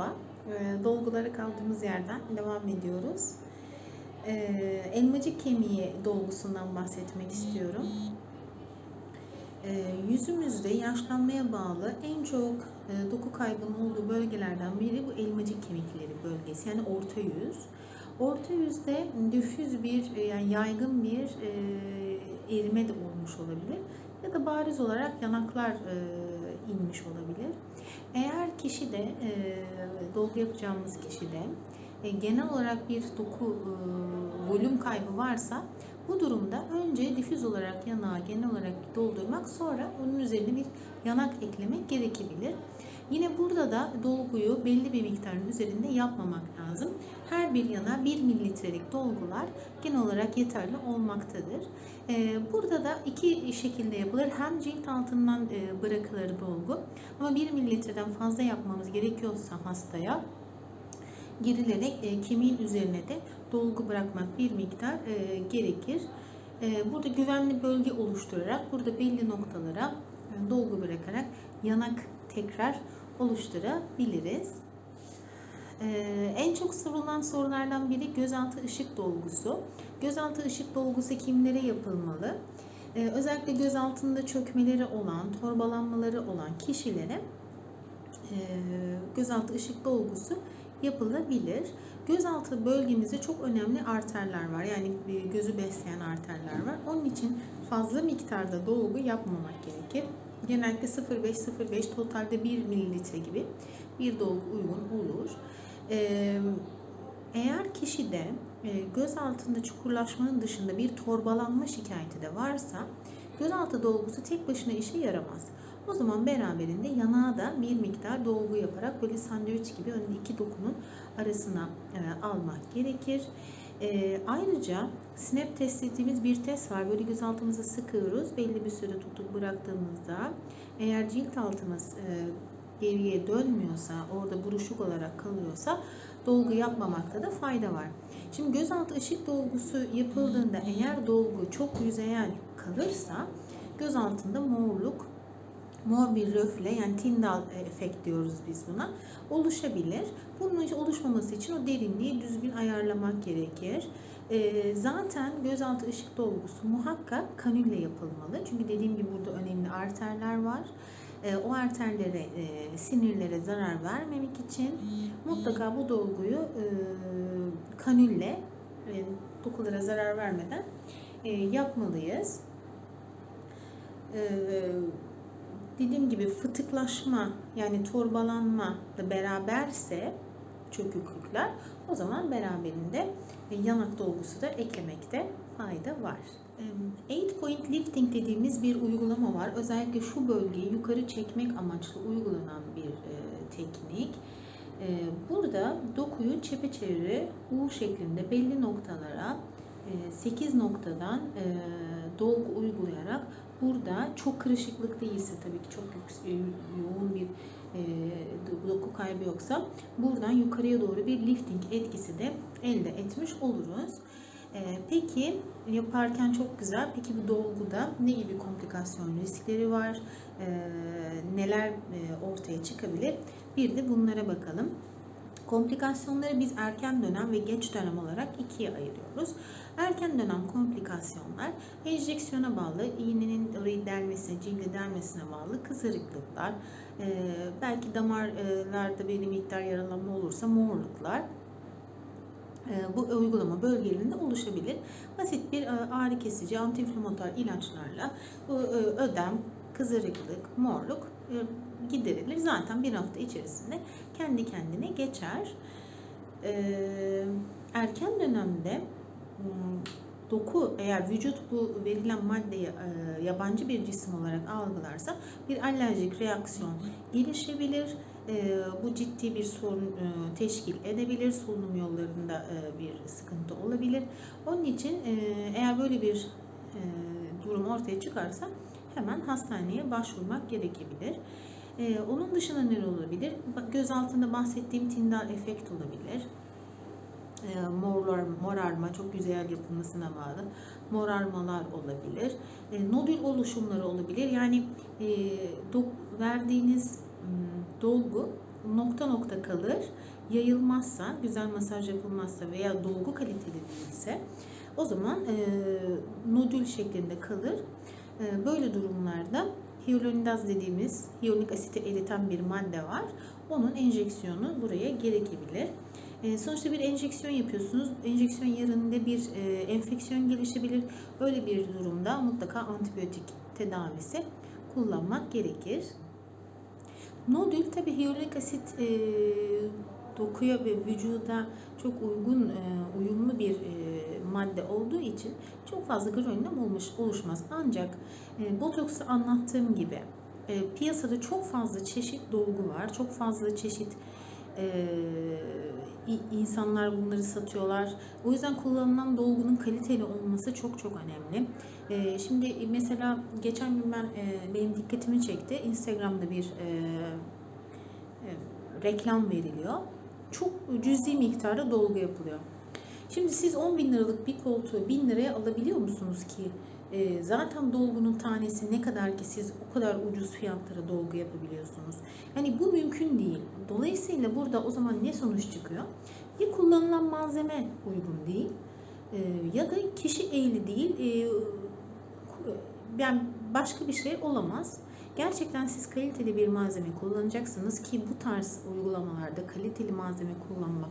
Merhaba, Ee, dolgulara kaldığımız yerden devam ediyoruz. Ee, elmacık kemiği dolgusundan bahsetmek istiyorum. Ee, yüzümüzde yaşlanmaya bağlı en çok e, doku kaybının olduğu bölgelerden biri bu elmacık kemikleri bölgesi yani orta yüz. Orta yüzde difüz bir e, yani yaygın bir e, erime de olmuş olabilir ya da bariz olarak yanaklar e, inmiş olabilir. Kişi de e, dolgu yapacağımız kişi de e, genel olarak bir doku e, volüm kaybı varsa bu durumda önce difüz olarak yanağı genel olarak doldurmak sonra onun üzerine bir yanak eklemek gerekebilir. Yine burada da dolguyu belli bir miktarın üzerinde yapmamak lazım. Her bir yana 1 mililitrelik dolgular genel olarak yeterli olmaktadır. Ee, Burada da iki şekilde yapılır. Hem cilt altından e, bırakılır dolgu ama 1 mililitreden fazla yapmamız gerekiyorsa hastaya girilerek e, kemiğin üzerine de dolgu bırakmak bir miktar e, gerekir. Burada güvenli bölge oluşturarak burada belli noktalara dolgu bırakarak yanak tekrar oluşturabiliriz. Ee, en çok sorulan sorulardan biri gözaltı ışık dolgusu. Gözaltı ışık dolgusu kimlere yapılmalı? Ee, özellikle göz altında çökmeleri olan, torbalanmaları olan kişilere e, gözaltı ışık dolgusu yapılabilir. Gözaltı bölgemizde çok önemli arterler var. Yani e, gözü besleyen arterler var. Onun için fazla miktarda dolgu yapmamak gerekir. Genellikle 0,5-0,5 totalde 1 mililitre gibi bir dolgu uygun olur. Ee, eğer kişide e, göz altında çukurlaşmanın dışında bir torbalanma şikayeti de varsa gözaltı dolgusu tek başına işe yaramaz. O zaman beraberinde yanağa da bir miktar dolgu yaparak böyle sandviç gibi önde iki dokunun arasına e, almak gerekir. E, ayrıca snap test dediğimiz bir test var. Böyle göz altımızı sıkıyoruz. Belli bir süre tutup bıraktığımızda eğer cilt altımız e, geriye dönmüyorsa, orada buruşuk olarak kalıyorsa dolgu yapmamakta da fayda var. Şimdi gözaltı ışık dolgusu yapıldığında eğer dolgu çok yüzeyel kalırsa göz altında morluk, mor bir röfle yani tindal efekt diyoruz biz buna oluşabilir. Bunun oluşmaması için o derinliği düzgün ayarlamak gerekir. Ee, zaten gözaltı ışık dolgusu muhakkak kanülle yapılmalı. Çünkü dediğim gibi burada önemli arterler var. Ee, o arterlere, e, sinirlere zarar vermemek için mutlaka bu dolguyu e, kanülle e, dokulara zarar vermeden e, yapmalıyız. Ee, dediğim gibi fıtıklaşma yani torbalanma da beraberse çöküklükler o zaman beraberinde yanak dolgusu da eklemekte fayda var. 8 point lifting dediğimiz bir uygulama var. Özellikle şu bölgeyi yukarı çekmek amaçlı uygulanan bir e, teknik. E, burada dokuyu çepeçevre U şeklinde belli noktalara 8 noktadan e, dolgu uygulayarak burada çok kırışıklık değilse tabii ki çok yoğun bir e, doku kaybı yoksa buradan yukarıya doğru bir lifting etkisi de elde etmiş oluruz. E, peki yaparken çok güzel. Peki bu dolguda ne gibi komplikasyon riskleri var? neler ortaya çıkabilir? Bir de bunlara bakalım. Komplikasyonları biz erken dönem ve geç dönem olarak ikiye ayırıyoruz. Erken dönem komplikasyonlar enjeksiyona bağlı, iğnenin orayı delmesine, cildi delmesine bağlı kızarıklıklar, belki damarlarda bir miktar yaralanma olursa morluklar, bu uygulama bölgelerinde oluşabilir. Basit bir ağrı kesici antiinflamatuar ilaçlarla ödem, kızarıklık, morluk giderilir. Zaten bir hafta içerisinde kendi kendine geçer. Erken dönemde doku eğer vücut bu verilen maddeyi yabancı bir cisim olarak algılarsa bir alerjik reaksiyon gelişebilir. Bu ciddi bir sorun teşkil edebilir. Solunum yollarında bir sıkıntı olabilir. Onun için eğer böyle bir durum ortaya çıkarsa hemen hastaneye başvurmak gerekebilir. Ee, onun dışında ne olabilir? Göz altında bahsettiğim tindal efekt olabilir. Ee, morlar, morarma çok güzel yapılmasına bağlı morarmalar olabilir. Ee, nodül oluşumları olabilir. Yani e, do, verdiğiniz dolgu nokta nokta kalır. Yayılmazsa, güzel masaj yapılmazsa veya dolgu kaliteli değilse o zaman e, nodül şeklinde kalır. E, böyle durumlarda hyaluronidaz dediğimiz hyaluronik asiti eriten bir madde var. Onun enjeksiyonu buraya gerekebilir. E, sonuçta bir enjeksiyon yapıyorsunuz. Enjeksiyon yerinde bir e, enfeksiyon gelişebilir. Öyle bir durumda mutlaka antibiyotik tedavisi kullanmak gerekir. Nodül tabi hyaluronik asit e, dokuya ve vücuda çok uygun, e, uyumlu bir e, madde olduğu için çok fazla granülom olmuş, oluşmaz. Ancak e, botoksu anlattığım gibi e, piyasada çok fazla çeşit dolgu var. Çok fazla çeşit e, insanlar bunları satıyorlar. O yüzden kullanılan dolgunun kaliteli olması çok çok önemli. E, şimdi mesela geçen gün ben e, benim dikkatimi çekti. Instagram'da bir e, e, reklam veriliyor. Çok cüzi miktarda dolgu yapılıyor. Şimdi siz 10 bin liralık bir koltuğu 1000 liraya alabiliyor musunuz ki? E, zaten dolgunun tanesi ne kadar ki siz o kadar ucuz fiyatlara dolgu yapabiliyorsunuz. Yani bu mümkün değil. Dolayısıyla burada o zaman ne sonuç çıkıyor? Ya kullanılan malzeme uygun değil e, ya da kişi ehli değil. E, yani başka bir şey olamaz. Gerçekten siz kaliteli bir malzeme kullanacaksınız ki bu tarz uygulamalarda kaliteli malzeme kullanmak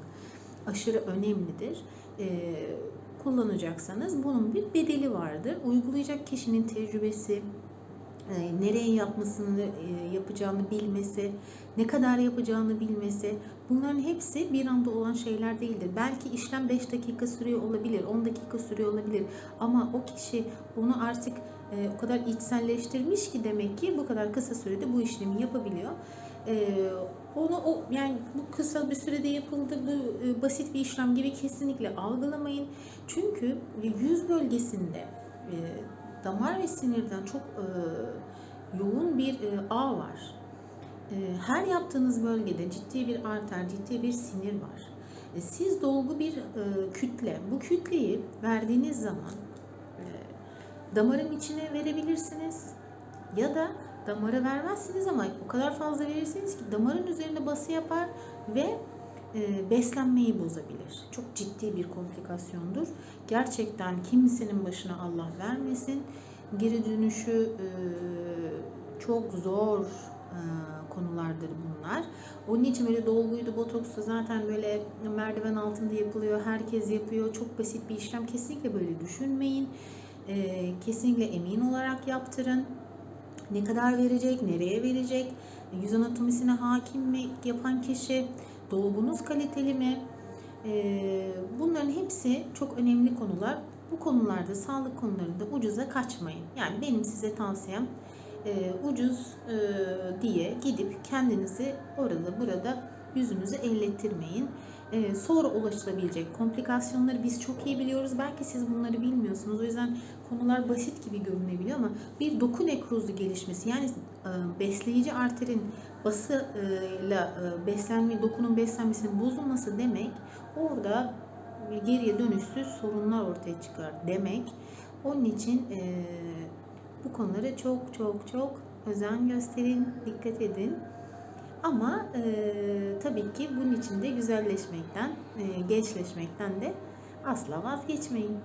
aşırı önemlidir. Ee, kullanacaksanız bunun bir bedeli vardır. Uygulayacak kişinin tecrübesi, e, nereye yapmasını e, yapacağını bilmesi, ne kadar yapacağını bilmesi bunların hepsi bir anda olan şeyler değildir. Belki işlem 5 dakika sürüyor olabilir, 10 dakika sürüyor olabilir ama o kişi onu artık e, o kadar içselleştirmiş ki demek ki bu kadar kısa sürede bu işlemi yapabiliyor. E, onu o yani bu kısa bir sürede yapıldı, bu e, basit bir işlem gibi kesinlikle algılamayın. Çünkü yüz bölgesinde e, damar ve sinirden çok e, yoğun bir e, ağ var. E, her yaptığınız bölgede ciddi bir arter, ciddi bir sinir var. E, siz dolgu bir e, kütle, bu kütleyi verdiğiniz zaman e, damarın içine verebilirsiniz ya da damara vermezsiniz ama o kadar fazla verirsiniz ki damarın üzerine bası yapar ve e, beslenmeyi bozabilir. Çok ciddi bir komplikasyondur. Gerçekten kimsenin başına Allah vermesin. Geri dönüşü e, çok zor e, konulardır bunlar. Onun için böyle dolguydu, botoksu zaten böyle merdiven altında yapılıyor. Herkes yapıyor. Çok basit bir işlem. Kesinlikle böyle düşünmeyin. E, kesinlikle emin olarak yaptırın. Ne kadar verecek, nereye verecek, yüz anatomisine hakim mi yapan kişi, dolgunuz kaliteli mi? Ee, bunların hepsi çok önemli konular. Bu konularda, sağlık konularında ucuza kaçmayın. Yani benim size tavsiyem e, ucuz e, diye gidip kendinizi orada burada yüzünüzü ellettirmeyin. E, sonra ulaşılabilecek komplikasyonları biz çok iyi biliyoruz. Belki siz bunları bilmiyorsunuz. O yüzden konular basit gibi görünebiliyor ama bir doku nekrozu gelişmesi yani e, besleyici arterin basıyla e, beslenme, dokunun beslenmesinin bozulması demek orada geriye dönüşsüz sorunlar ortaya çıkar demek. Onun için e, bu konulara çok çok çok özen gösterin, dikkat edin. Ama e, tabii ki bunun için de güzelleşmekten, e, gençleşmekten de asla vazgeçmeyin.